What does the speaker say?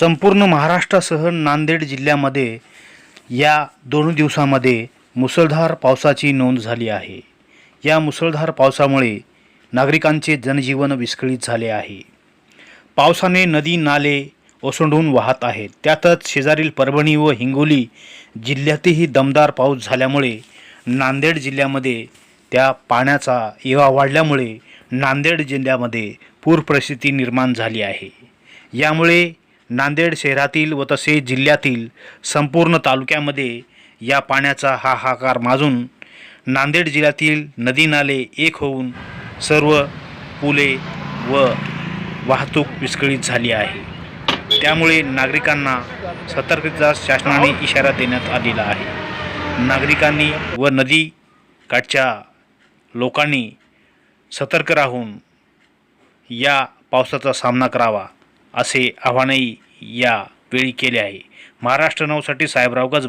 संपूर्ण महाराष्ट्रासह नांदेड जिल्ह्यामध्ये या दोन दिवसामध्ये मुसळधार पावसाची नोंद झाली आहे. या मुसळधार पावसामुळे नागरिकांचे जनजीवन विस्कळीत झाले आहे. पावसाने नदी नाले ओसंडून वाहत आहेत. त्यातच शेजारील परभणी व हिंगोली जिल्ह्यातही दमदार पाऊस झाल्यामुळे नांदेड जिल्ह्यामध्ये त्या पाण्याचा येवा वाढल्यामुळे नांदेड जिल्ह्यामध्ये पूरपरिस्थिती निर्माण झाली आहे. यामुळे नांदेड शहरातील व तसेच जिल्ह्यातील संपूर्ण तालुक्यामध्ये या पाण्याचा हाहाकार माजून नांदेड जिल्ह्यातील नदी नाले एक होऊन सर्व पुले व वाहतूक विस्कळीत झाली आहे. त्यामुळे नागरिकांना सतर्कतेचा शासनाने इशारा देण्यात आलेला आहे. नागरिकांनी व नदी काठच्या लोकांनी सतर्क राहून या पावसाचा सामना करावा. असे आव्हानही या वेळी केले आहे. महाराष्ट्र नऊसाठी साहेबराव गजबा